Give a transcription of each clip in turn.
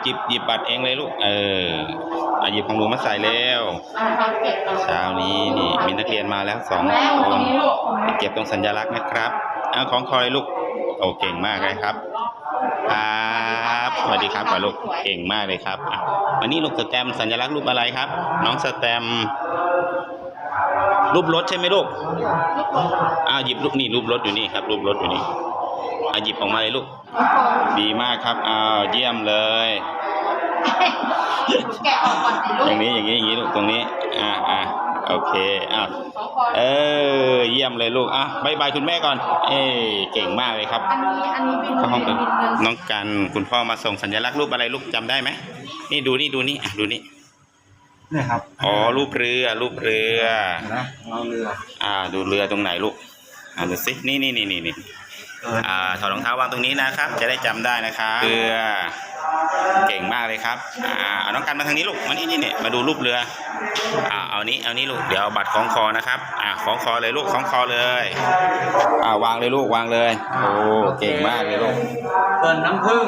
าลูกหยิบหยิบบัตรเองเลยลูก เอออะหยิบของหนูมาใส่แล้วเช้านี้นี่มีนักเรียนมาแล้วสองคนเก็บตรงสัญลักษณ์นะครับเอาของคอยลูกโอ้เก่งมากเลยครับครับสวัสดีครับก่อนลูกเก่งมากเลยครับอะวันนี้ลูกสแตมสัญลักษณ์รูปอะไรครับ น้องสแตมรูปรถใช่ไหมลูกอ้าวหยิบรูปนี่รูปรถอยู่นี่ครับ รูปรถอยู่นี่ อะหยิบออกมาเลยลูก ดีมากครับอ้าวเยี่ยมเลย แกะออกก่อนสิลูกอย่างนี้อย่างนี้อย่างนี้ลูกตรงนี้อ่าอ่าโอเคอะของคอยเออเยี่ยมเลยลูกอะบายบายคุณแม่ก่อน เอ้ยเก่งมากเลยครับอันนี้อันนี้เป็นเข้าห้องบิกันนเงินน้องกันคุณพ่อมาส่งสัญลักษณ์รูปอะไรลูกจำได้ไหมนี่ดูนี่ดูนี่อะดูนี่เนี่ยครับอ๋อรูปเรือรูปเรือ เห็นไหมเราเรืออ่าดูเรือตรงไหนลูกอ่าดูสินี่นี่นี่นี่นี่เอออ่าถอดรองเท้าวางตรงนี้นะครับ จะได้จำได้นะครับเรือเก่งมากเลยครับอ่าเอาน้องกันมาทางนี้ลูกมานี่นี่นี่มาดูรูปเรืออ่าเอานี้เอานี้ลูกเดี๋ยวเอาบัตรของคอนะครับอ่าของคอเลยลูกของคอเลยอ่าวางเลยลูกวางเลยโอ้เก่งมากเลยลูกเปิดน้ำผึ้ง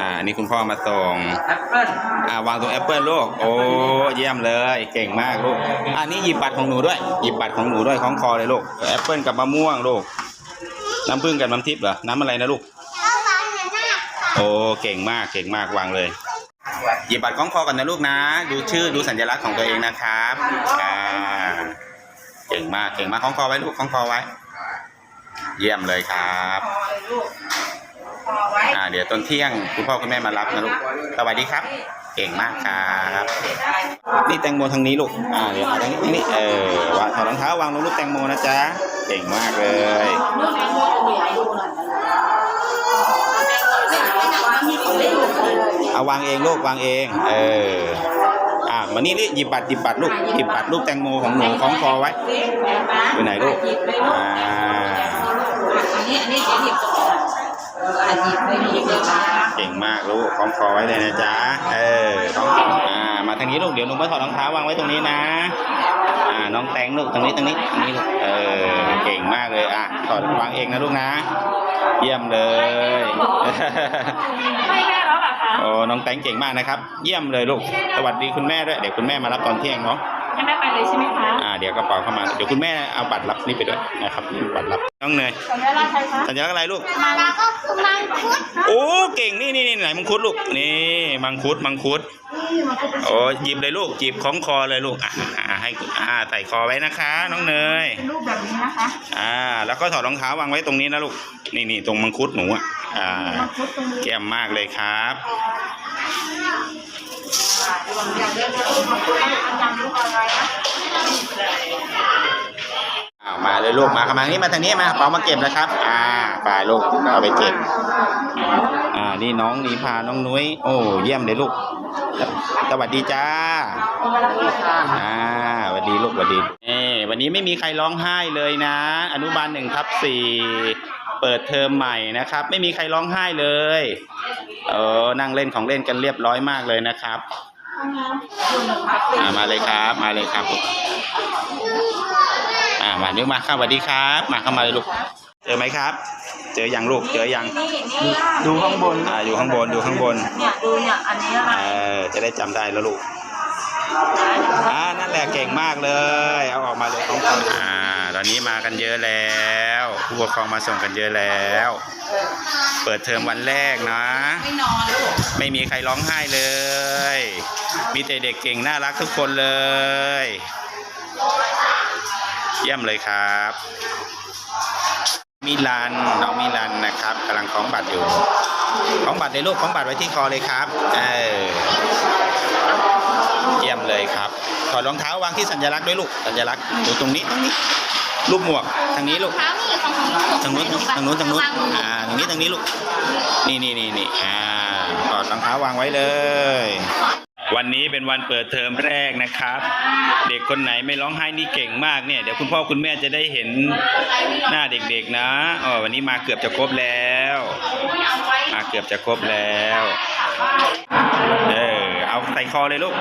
อ่าอันนี่คุณพ่อมาส่งแอปเปิ้ลอ่าวางตรงแอปเปิลลูกโอ้เยี่ยมเลย เก่งมากลูกอันนี้หยิบบัตรของหนูด้วยหยิบบัตรของหนูด้วยของคอเลยลูกแอปเปิลกับมะม่วงลูก น้ำผึ้งกับน้ำทิพย์เหรอ น้ำอะไรนะลูก โอ้ เก่งมาก เก่งมาก วางเลย หยิบบัตรของคอก่อนนะลูกนะ ดูชื่อ ดูสัญลักษณ์ของตัวเองนะครับ อ่า เก่งมาก เก่งมากของคอไว้ลูกของคอไว้ เยี่ยมเลยครับอ่า เดี๋ยวตอนเที่ยงคุณพ่อคุณแม่มารับนะลูก สวัสดีครับ เก่งมากครับ นี่แตงโมทางนี้ลูก อ่า เดี๋ยวเอาทางนี้นี้เออวางถอดรองเท้าวางลงลูกแตงโมนะจ๊ะ เก่งมากเลยลูกแตงโมเหลือให้ดูหน่อยแตงโมเหลือให้ดูหน่อยเอาวางเองลูกวางเอง เออ อ่ามานี่นี่หยิบบัตรหยิบบัตรลูกหยิบบัตรลูกแตงโมของหนูของคอไว้อยู่ไหนลูกหยิบเลยลูกอ่าอันนี้อันนี้เดี๋ยวหยิบตรงนี้เอออันหยิบเลยหยิบเลยนะเก่งมากลูกของคอไว้เลยนะจ๊ะ เออของอ่า มาทางนี้ลูก เดี๋ยวหนูมาถอดรองเท้าวางไว้ตรงนี้นะอ่า น้องแตงลูกตรงนี้ตรงนี้ตรงนี้ลูกเออเก่งมากเลยอะถอดวางเองนะลูกนะ เยี่ยมเลย ไม่ได้แล้วเหรอคะโอ้น้องแตงเก่งมากนะครับ เยี่ยมเลยลูกสวัสดีคุณแม่ด้วยเดี๋ยวคุณแม่มารับตอนเที่ยงเนาะ ให้แม่ไปเลยใช่ไหมคะอ่าเดี๋ยวกระเป๋าเข้ามา เดี๋ยวคุณแม่เอาบัตรรับนี่ไปด้วยนะครับบัตรรับน้องเนยสัญลักษณ์ใครคะสัญลักษณ์อะไรลูก มาแล้วก็คือมังคุดโอ้เก่งนี่นี่นี่ไหนมังคุดลูกนี่มังคุดมังคุดนี่มังคุดโอ้หยิบเลยลูกหยิบของคอเลยลูกอะอ่าให้อ่าใส่คอไว้นะคะ น้องเนย เป็นรูปแบบนี้นะคะ อ่า แล้วก็ถอดรองเท้าวางไว้ตรงนี้นะลูก นี่นี่ตรงมังคุดหนูอะ อ่าแก้มมากเลยครับอ้าวมาเลยลูกมาเข้ามานี่มาทางนี้มาเป๋ามาเก็บแล้วครับ อ่าไปลูกเอาไปเก็บ อ่านี่น้องนีพาน้องนุ้ยโอ้เยี่ยมเลยลูกสสวัสดีจ้าอ่าสวัสดีลูกสวัสดีเอ้วันนี้ไม่มีใครร้องไห้เลยนะ อนุบาลหนึ่งทับสี่ เปิดเทอมใหม่นะครับ ไม่มีใครร้องไห้เลยเออนั่งเล่นของเล่นกันเรียบร้อยมากเลยนะครับอ่ามาเลยครับ มาเลยครับอ่ามาเดี๋ยวมาครับสวัสดีครับ มาเข้ามาเลยลูกเจอไหมครับ เจอยังลูกเจอยังนี่นี่ดูข้างบนอ่าอยู่ข้างบนอยู่ข้างบนเนี่ยดูเนี่ยอันนี้อะไรเออจะได้จำได้แล้วลูกอ่านั่นแหละเก่งมากเลย เอาออกมาเลยของคนอ่าต อนนี้มากันเยอะแล้วผู้ปกครองมาส่งกันเยอะแล้ว เปิดเทอมวันแรกนะ ไม่นอนลูกไม่มีใครร้องไห้เลย มีแต่เด็กเก่งน่ารักทุกคนเลย เยี่ยมเลยครับ มิลันน้องมิลันนะครับกำลังคล้องบัตรอยู่คล้องบัตรเลยลูกคล้องบัตรไว้ที่คอเลยครับเออเยี่ยมเลยครับถอดรองเท้าวางที่สัญลักษณ์ด้วยลูกสัญลักษณ์อยู่ตรงนี้ตรงนี้ รูปหมวกทางนี้ลูกเท้ามีของของทางนู้นทางนู้นทางนู้นอ่าตรงนี้ตรงนี้ลูกนี่นี่นี่นี่อ่าถอดรองเท้าวางไว้เลย วันนี้เป็นวันเปิดเทอมแรกนะครับ เด็กคนไหนไม่ร้องไห้นี่เก่งมากเนี่ยเดี๋ยวคุณพ่อคุณแม่จะได้เห็นหน้าเด็กๆนะอ๋อวันนี้มาเกือบจะครบแล้วมาเกือบจะครบแล้วเออเอา ใส่คอเลยลูก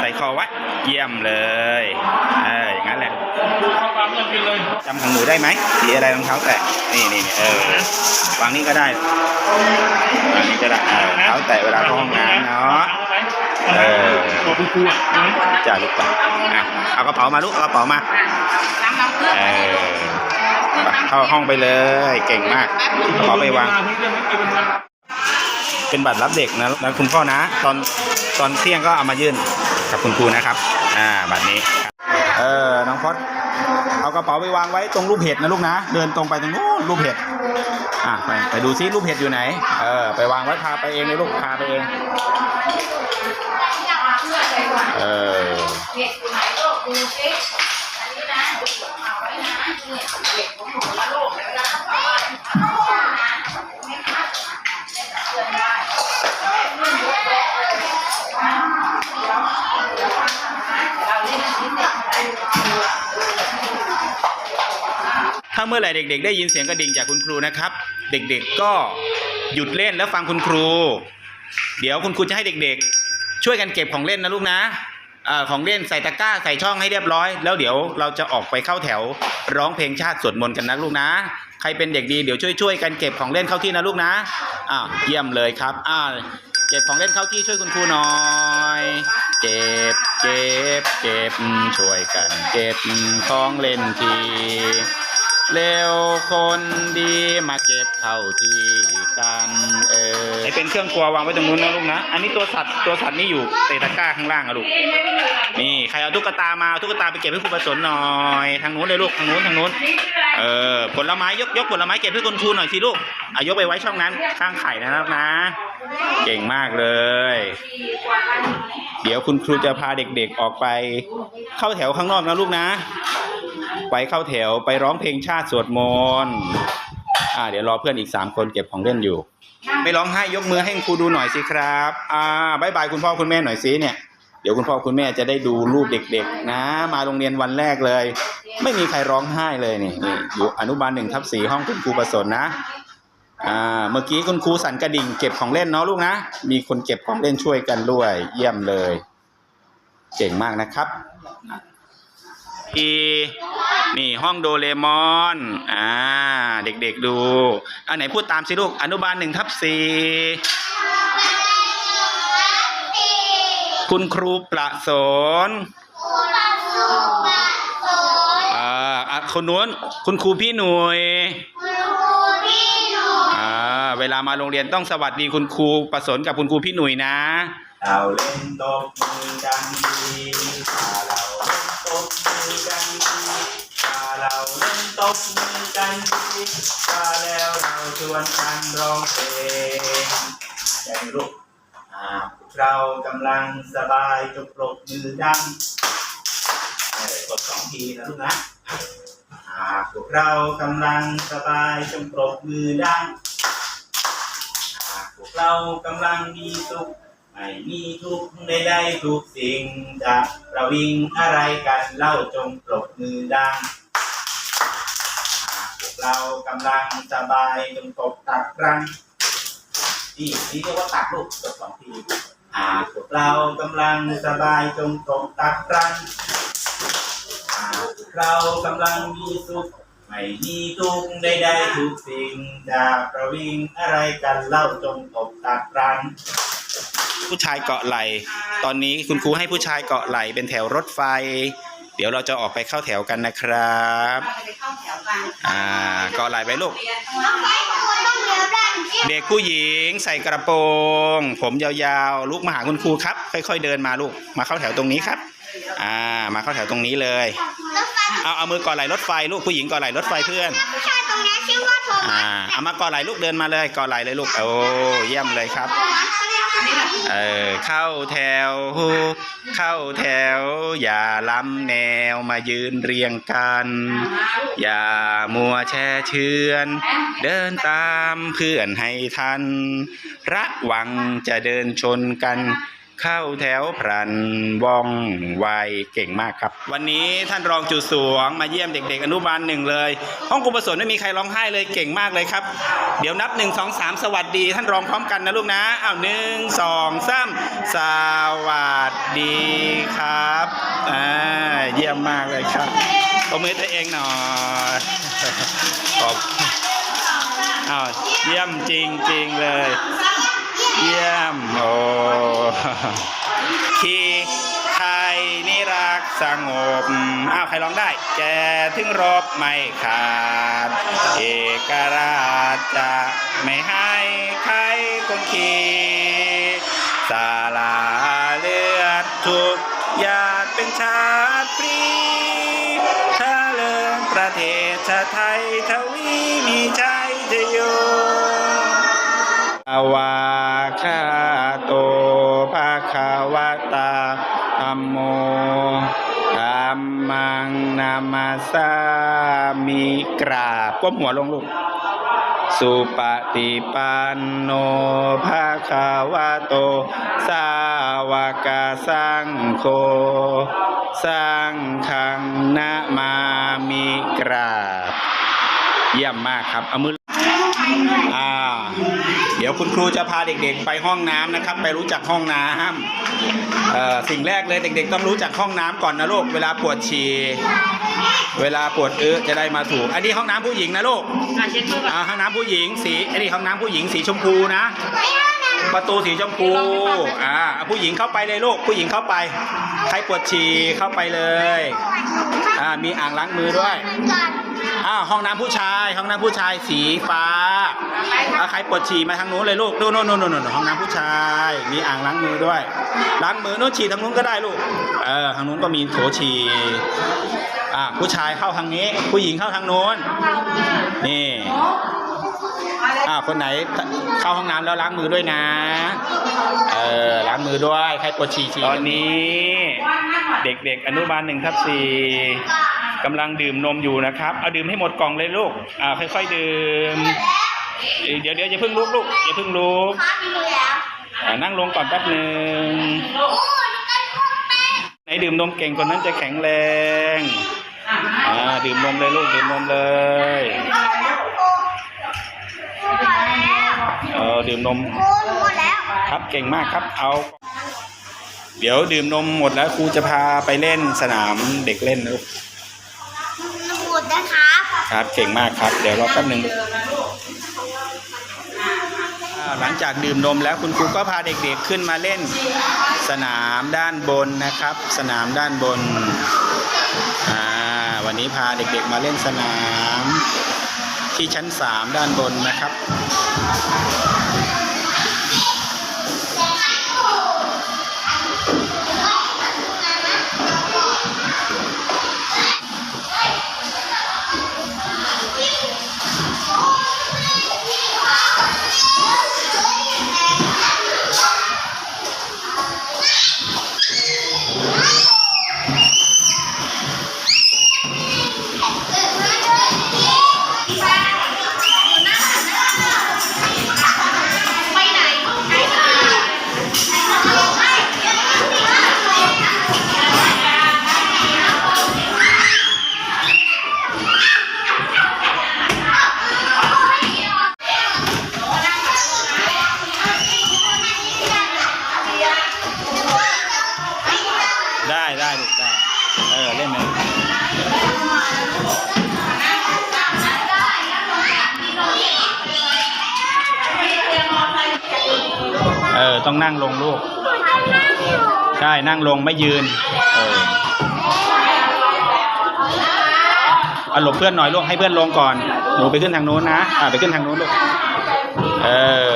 ใส่คอไว้เยี่ยมเลยเอออย่างนั้นแหละจำของหนูได้ไหมสีอะไรรองเท้าแตะนี่นี่นี่เออวางนี่ก็ได้วางนี่ก็ได้เออเท้าแตะเวลาเข้าห้องน้ำเนาะเออตัวคุณครูอะจ้าลูกไปอะเอากระเป๋ามาลูกเอากระเป๋ามาล้างน้ำเกลือเออไปเข้าห้องไปเลยเก่งมากกระเป๋าไปวางเพิ่งเรื่องไม่กี่วันเป็นบัตรรับเด็กนะนะคุณพ่อนะ ตอน ตอนเที่ยงก็เอามายื่นกับคุณครูนะครับอ่าบัตรนี้เออน้องพอดเอากระเป๋าไปวางไว้ตรงรูปเห็ดนะลูกนะ เดินตรงไปตรงนู้นรูปเห็ดอะไปไปดูซิรูปเห็ดอยู่ไหนเออไปวางไว้พาไปเองเลยลูกพาไปเองเออเด็กอยู่ไหนลูกดูสิอันนี้นะเอาไว้นะเนี่ยเด็กของหนูนะลูก เมื่อไหร่เด็ก ๆ ได้ยินเสียงกระดิ่งจากคุณครูนะครับ เด็กๆก็หยุดเล่นแล้วฟังคุณครู เดี๋ยวคุณครูจะให้เด็ก ๆ ช่วยกันเก็บของเล่นนะลูกนะอของเล่นใส่ตะกร้าใส่ช่องให้เรียบร้อย แล้วเดี๋ยวเราจะออกไปเข้าแถวร้องเพลงชาติสวดมนต์กันนะลูกนะ ใครเป็นเด็กดีเดี๋ยวช่วยๆกันเก็บของเล่นเข้าที่นะลูกนะอ่าเยี่ยมเลยครับอ่าเก็บของเล่นเข้าที่ช่วยคุณครูหน่อยเก็บเก็บเก็บช่วยกัน เก็บของเล่นที เร็วคนดีมาเก็บเข้าที่กันเออไอเป็นเครื่องครัววางไว้ตรงนู้นนะลูกนะ อันนี้ตัวสัตว์ตัวสัตว์นี่อยู่เตะตะกร้าข้างล่างอะลูก นี่ใครเอาตุ๊กตามาเอาตุ๊กตาไปเก็บให้ครูประสนหน่อย ทางนู้นเลยลูกทางนู้นทางนู้น เออผลไม้ยกยกผลไม้เก็บให้คุณครูหน่อยสิลูกอายกไปไว้ช่องนั้นข้างไข่นะครับนะ เก่งมากเลย เดี๋ยวคุณครูจะพาเด็กๆออกไปเข้าแถวข้างนอกนะลูกนะ ไปเข้าแถวไปร้องเพลงชาติสวดมนต์อ่าเดี๋ยวรอเพื่อนอีกสามคนเก็บของเล่นอยู่ ไม่ร้องไห้ยกมือให้ครูดูหน่อยสิครับอ่าบายบายคุณพ่อคุณแม่หน่อยสิเนี่ยเดี๋ยวคุณพ่อคุณแม่จะได้ดูรูปเด็กๆ นะ มาโรงเรียนวันแรกเลย ไม่มีใครร้องไห้เลยนี่นี่อยู่อนุบาลหนึ่งทับสี่ห้องคุณครูประสนนะอ่าเมื่อกี้คุณครูสั่นกระดิ่งเก็บของเล่นเนาะลูกนะ มีคนเก็บของเล่นช่วยกันด้วย เยี่ยมเลยเก่งมากนะครับ อีนี่ห้องโดเรมอนอ่าเด็กๆดูอันไหนพูดตามสิลูกอนุบาลหนึ่งทับสี่คุณครูประสนอ่าอะคนนู้นคุณครูพี่หน่วยอ่าเวลามาโรงเรียนต้องสวัสดีคุณครูประสนกับคุณครูพี่หนุ่ยนะเราเล่นตบมือกันดีถ้ วนกันร้องเพลงแย่ลูกเรากำลังสบายจงปรบมือดังกดสองทีนะลูกนะอ่าพวกเรากำลังสบายจงปรบมือดังหากพวกเรากำลังมีสุขไม่มีทุกข์ใดๆทุกสิ่งจะประวิงอะไรกันเล่าจงปรบมือดัง เรากำลังสบายจงตบตักรังนี่นี่เรียกว่าตักลูกตบสองทีหากพวกเรากำลังสบายจงตบตักรังหากเรากำลังมีสุขไม่มีทุกข์ใดๆทุกสิ่งจะประวิงอะไรกันเล่าจงตบตักรังผู้ชายเกาะไหล ตอนนี้คุณครูให้ผู้ชายเกาะไหลเป็นแถวรถไฟ เดี๋ยวเราจะออกไปเข้าแถวกันนะครับเราไปเข้าแถวกันอ่าเกาะไหลไว้ลูกเรียนข้างล่างเด็กผู้หญิงใส่กระโปรง ผมยาวๆลูกมาหาคุณครูครับ ค่อย ๆ เดินมาลูกมาเข้าแถวตรงนี้ครับ อ่ามาเข้าแถวตรงนี้เลย เอาเอามือก่อไหลรถไฟลูกผู้หญิงก่อไหลรถไฟเพื่อนผู้ชายตรงนี้ชื่อว่าโทมัอ่าสเอามาก่อไหลลูกเดินมาเลยก่อไหลเลยลูกโอ้เยี่ยมเลยครับ เออเข้าแถว เข้าแถว อย่าล้ำแนวมายืนเรียงกัน อย่ามัวแช่เชือน เดินตามเพื่อนให้ทัน ระวังจะเดินชนกัน เข้าแถวพรันว่องไวเก่งมากครับ วันนี้ท่านรองจุดสวงมาเยี่ยมเด็ก ๆ อนุบาลหนึ่งเลย ห้องกุศลไม่มีใครร้องไห้เลยเก่งมากเลยครับ เดี๋ยวนับหนึ่งสองสามสวัสดี ท่านรองพร้อมกันนะลูกนะอ้าวหนึ่งสองสามสวัสดีครับอ่าเยี่ยมมากเลยครับตบมือตัวเองหน่อยขอบอ้าวเยี่ยมจริงๆเลย เยี่ยม โอ้คีไทยนิรักสงบ อ้าว ใครร้องได้ แกถึงรบไม่ขาด เอกราชจะไม่ให้ใครคงขีสาลาเลือดทุกหยาดเป็นชาติปรีทะเลิงประเทศชาไทยทวีมีใจจะอยู่อาวา คาโตภาคาวตาธัมโมธัมมังนามาสามิกราบก้มหัวลงลูกสุปฏิปันโนภาคาวโต สาวกสังโฆสังฆังนะมามิกราบ เยี่ยมมากครับเอามือ เดี๋ยวคุณครูจะพาเด็กๆ ไปห้องน้ำนะครับ ไปรู้จักห้องน้ำเอ่อสิ่งแรกเลยเด็ก ๆ ต้องรู้จักห้องน้ำก่อนนะลูกเวลาปวดฉี่เวลาปวดเอื้อจะได้มาถูกอันนี้ห้องน้ำผู้หญิงนะลูกอะเช็ดมือก่อนอ่าห้องน้ำผู้หญิงสีอันนี้ห้องน้ำผู้หญิงสีชมพูนะ ประตูสีชมพูอ่าผู้หญิงเข้าไปเลยลูกผู้หญิงเข้าไป ใครปวดฉี่เข้าไปเลยอ่ามีอ่างล้างมือด้วย อ่าห้องน้ำผู้ชาย ห้องน้ำผู้ชายสีฟ้าอ่าใครปวดฉี่มาทางนู้นเลยลูกนู่นนู่นนู่นนู่นห้องน้ำผู้ชาย มีอ่างล้างมือด้วย ล้างมือนู้นฉี่ทางนู้นก็ได้ลูก เออทางนู้นก็มีโถฉี่อ่าผู้ชายเข้าทางนี้ ผู้หญิงเข้าทางนู้น นี่ อ่าคนไหนเข้าห้องน้ำแล้วล้างมือด้วยนะ เออล้างมือด้วย ใครปวดฉี่ฉี่ตอนนี้ เด็กๆอนุบาลหนึ่งทับสี่ กำลังดื่มนมอยู่นะครับ เอาดื่มให้หมดกล่องเลยลูก อ่าค่อยๆดื่ม เดี๋ยวเดี๋ยวอย่าเพิ่งลุกลูกอย่าเพิ่งลุกอ่านั่งลงก่อนแป๊บหนึ่งไหนดื่มนมเก่งคนนั้นจะแข็งแรง อ่าดื่มนมเลยลูกดื่มนมเลยเออดื่มนมครับเก่งมากครับเอาเดี๋ยวดื่มนมหมดแล้วครูจะพาไปเล่นสนามเด็กเล่นนะลูก นะครับ ครับเก่งมากครับ เดี๋ยวรอแป๊บหนึ่งอ่าหลังจากดื่มนมแล้วคุณครูก็พาเด็กๆขึ้นมาเล่น สนามด้านบนนะครับ สนามด้านบนอ่าวันนี้พาเด็กๆมาเล่นสนาม ที่ชั้นสามด้านบนนะครับ ต้องนั่งลงลูก ใช่นั่งลงไม่ยืนเออเอาหลบเพื่อนหน่อยลูกให้เพื่อนลงก่อน หนูไปขึ้นทางนู้นนะอ่าไปขึ้นทางนู้นลูก เออ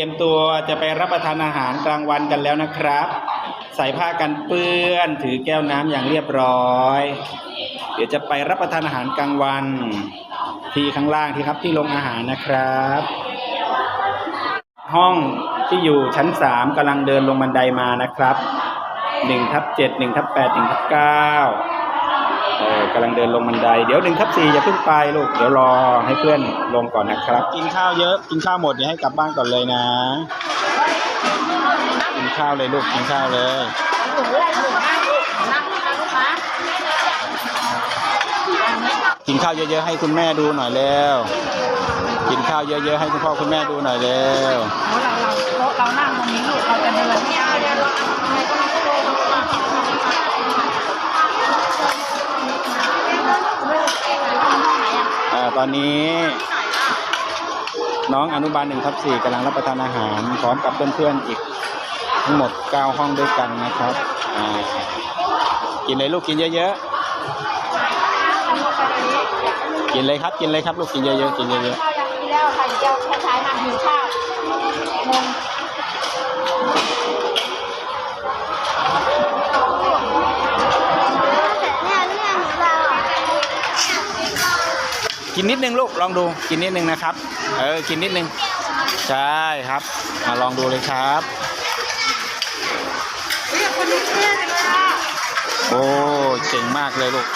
รียมตัวจะไปรับประทานอาหารกลางวันกันแล้วนะครับ ใส่ผ้ากันเปื้อนถือแก้วน้ำอย่างเรียบร้อย เดี๋ยวจะไปรับประทานอาหารกลางวัน ที่ข้างล่างที่ครับที่โรงอาหารนะครับ ห้องที่อยู่ชั้นสามกำลังเดินลงบันไดมานะครับหนึ่งทับเจ็ดหนึ่งทับแปดหนึ่งทับเก้า เออกำลังเดินลงบันได เดี๋ยวหนึ่งทับสี่อย่าเพิ่งไปลูก เดี๋ยวรอให้เพื่อนลงก่อนนะครับ กินข้าวเยอะ กินข้าวหมดอย่าให้กลับบ้านก่อนเลยนะ กินข้าวเลยลูก กินข้าวเลยหนูอะไรหนูนั่งลูกนั่งนะลูกนะกินข้าวเยอะๆให้คุณแม่ดูหน่อยเร็วกินข้าวเยอะๆให้คุณพ่อคุณแม่ดูหน่อยเร็วเราเราเรานั่งตรงนี้ลูก อ่าตอนนี้น้องอนุบาลหนึ่งทับสี่กำลังรับประทานอาหารพร้อมกับเพื่อนๆอีกทั้งหมดเก้าห้องด้วยกันนะครับ กินเลยลูกกินเยอะๆ กินเลยครับกินเลยครับลูกกินเยอะๆกินเยอะข้าวยังกินแล้วไข่เจียวชายนั่งหิวข้าวงง กินนิดนึงลูกลองดูกินนิดนึงนะครับ เออกินนิดนึงใช่ครับมาลองดูเลยครับโอ้เจ๋งมากเลยลูก